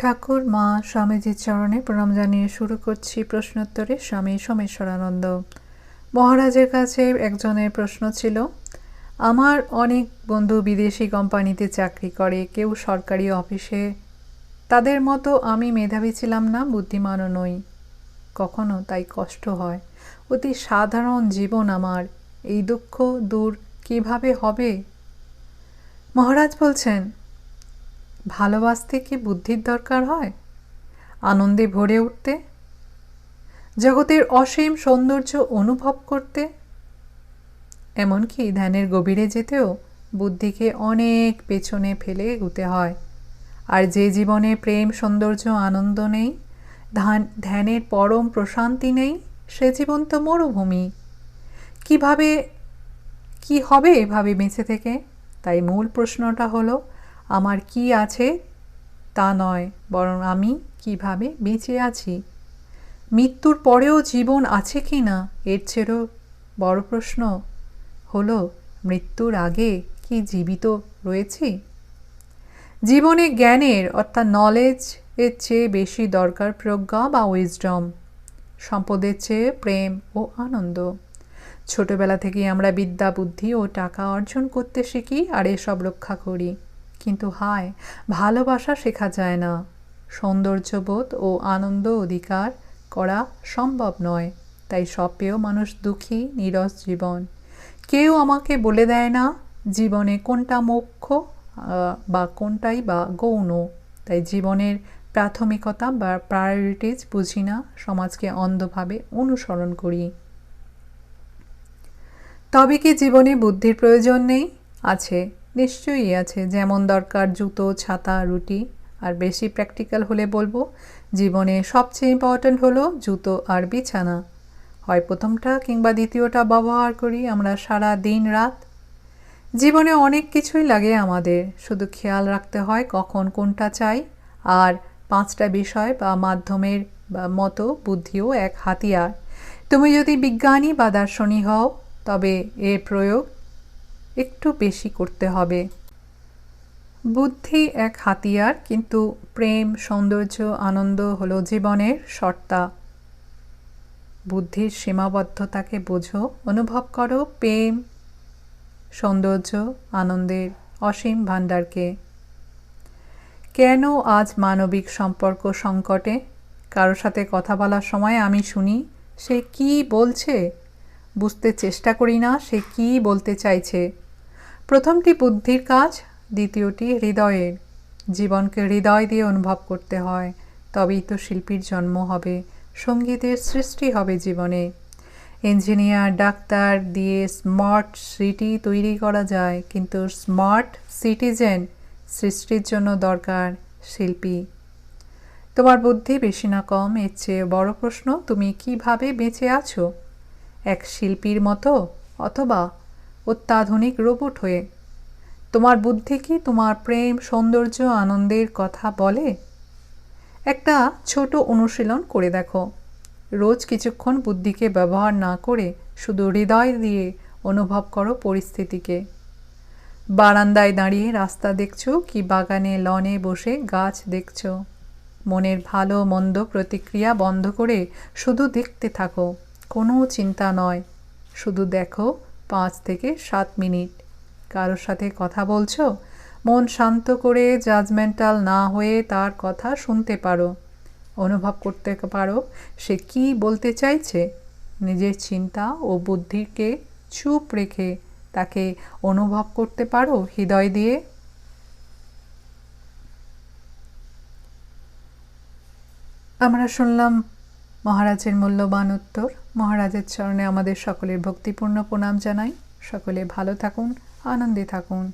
ঠাকুর, মা, স্বামীজির চরণে প্রণাম জানিয়ে শুরু করছি প্রশ্নোত্তরে স্বামী সোমেশ্বরানন্দ। মহারাজের কাছে একজনের প্রশ্ন ছিল, আমার অনেক বন্ধু বিদেশি কোম্পানিতে চাকরি করে, কেউ সরকারি অফিসে? তাদের মতো আমি মেধাবী ছিলাম না, বুদ্ধিমানও নই। কখনো তাই কষ্ট হয়। অতি সাধারণ জীবন আমার। এই দুঃখ দূর কীভাবে হবে? মহারাজ বলছেন ভালোবাসতে কি বুদ্ধির দরকার হয়? আনন্দে ভরে উঠতে? জগতের অসীম সৌন্দর্য অনুভব করতে? এমনকি ধ্যানের গভীরে যেতেও বুদ্ধিকে অনেক পেছনে ফেলে এগুতে হয়। আর যে জীবনে প্রেম, সৌন্দর্য, আনন্দ নেই ধ্যানের পরম প্রশান্তি নেই, সে জীবন তো মরুভূমি। কীভাবে, কি হবে এভাবে বেঁচে থেকে? তাই মূল প্রশ্নটা হলো আমার কি আছে? তা নয়, বরং আমি কীভাবে বেঁচে আছি? মৃত্যুর পরেও জীবন আছে কি না? এর চেয়েও বড় প্রশ্ন। হলো, মৃত্যুর আগে কি জীবিত রয়েছি? জীবনে জ্ঞানের, অর্থাৎ নলেজ এর চেয়ে বেশি দরকার প্রজ্ঞা বা উইজডম সম্পদের চেয়ে প্রেম ও আনন্দ। ছোটবেলা থেকেই আমরা বিদ্যা, বুদ্ধি ও টাকা অর্জন করতে শিখি আর এসব রক্ষা করি। কিন্তু হায়, ভালোবাসা শেখা যায় না। সৌন্দর্যবোধ ও আনন্দ অধিকার করা সম্ভব নয়, তাই সব পেয়েও মানুষ দুঃখী, নিরস জীবন। কেউ আমাকে বলে দেয় না, জীবনে কোনটা মুখ্য বা কোনটাই বা গৌণ। তাই জীবনের প্রাথমিকতা বা প্রায়োরিটিজ বুঝি না, সমাজকে অন্ধভাবে অনুসরণ করি। তবে কি জীবনে বুদ্ধির প্রয়োজন নেই? আছে। নিশ্চয়ই আছে, যেমন দরকার জুতো, ছাতা, রুটি। আর বেশি প্র্যাকটিক্যাল হলে বলব, জীবনে সবচেয়ে ইম্পর্ট্যান্ট হলো জুতো আর বিছানা। হয় প্রথমটা কিংবা দ্বিতীয়টা ব্যবহার করি আমরা সারা দিন রাত। জীবনে অনেক কিছুই লাগে আমাদের, শুধু খেয়াল রাখতে হয় কখন কোনটা চাই। আর পাঁচটা বিষয় বা মাধ্যমের মতো বুদ্ধিও এক হাতিয়ার। তুমি যদি বিজ্ঞানী বা দার্শনিক হও, তবে এর প্রয়োগ একটু বেশি করতে হবে। বুদ্ধি এক হাতিয়ার, কিন্তু প্রেম, সৌন্দর্য, আনন্দ হলো জীবনের সর্তা বুদ্ধির সীমাবদ্ধতাকে বোঝো, অনুভব করো প্রেম, সৌন্দর্য, আনন্দের অসীম ভাণ্ডারকে। কেন আজ মানবিক সম্পর্ক সংকটে? কারোর সাথে কথা বলার সময় আমি শুনি, সে কি বলছে? বুঝতে চেষ্টা করি না, সে কি বলতে চাইছে? প্রথমটি বুদ্ধির কাজ, দ্বিতীয়টি হৃদয়ের। জীবনকে হৃদয় দিয়ে অনুভব করতে হয়, তবেই তো শিল্পীর জন্ম হবে, সঙ্গীতের সৃষ্টি হবে জীবনে। ইঞ্জিনিয়ার, ডাক্তার দিয়ে স্মার্ট সিটি তৈরি করা যায়, কিন্তু স্মার্ট সিটিজেন সৃষ্টির জন্য দরকার শিল্পী। তোমার বুদ্ধি বেশি না কম, এর চেয়ে বড় প্রশ্ন, তুমি কীভাবে বেঁচে আছো? এক শিল্পীর মতো অথবা অত্যাধুনিক রোবট হয়ে। তোমার বুদ্ধি কি তোমার প্রেম, সৌন্দর্য, আনন্দের কথা বলে? একটা ছোট অনুশীলন করে দেখো। রোজ কিছুক্ষণ বুদ্ধিকে ব্যবহার না করে শুধু হৃদয় দিয়ে অনুভব করো পরিস্থিতিকে। বারান্দায় দাঁড়িয়ে রাস্তা দেখছ কি বাগানে, লনে বসে গাছ দেখছ। মনের ভালো, মন্দ প্রতিক্রিয়া বন্ধ করে শুধু দেখতে থাকো, কোনো চিন্তা নয়, শুধু দেখো পাঁচ থেকে সাত মিনিট। কারোর সাথে কথা বলছো? মন শান্ত করে জাজমেন্টাল না হয়ে তার কথা শুনতে পারো। অনুভব করতে পারো সে কি বলতে চাইছে। নিজের চিন্তা ও বুদ্ধিকে চুপ রেখে তাকে অনুভব করতে পারো হৃদয় দিয়ে। আমরা শুনলাম মহারাজের মূল্যবান উত্তর, মহারাজের চরণে আমাদের সকলের ভক্তিপূর্ণ প্রণাম জানাই। সকলে ভালো থাকুন, আনন্দে থাকুন।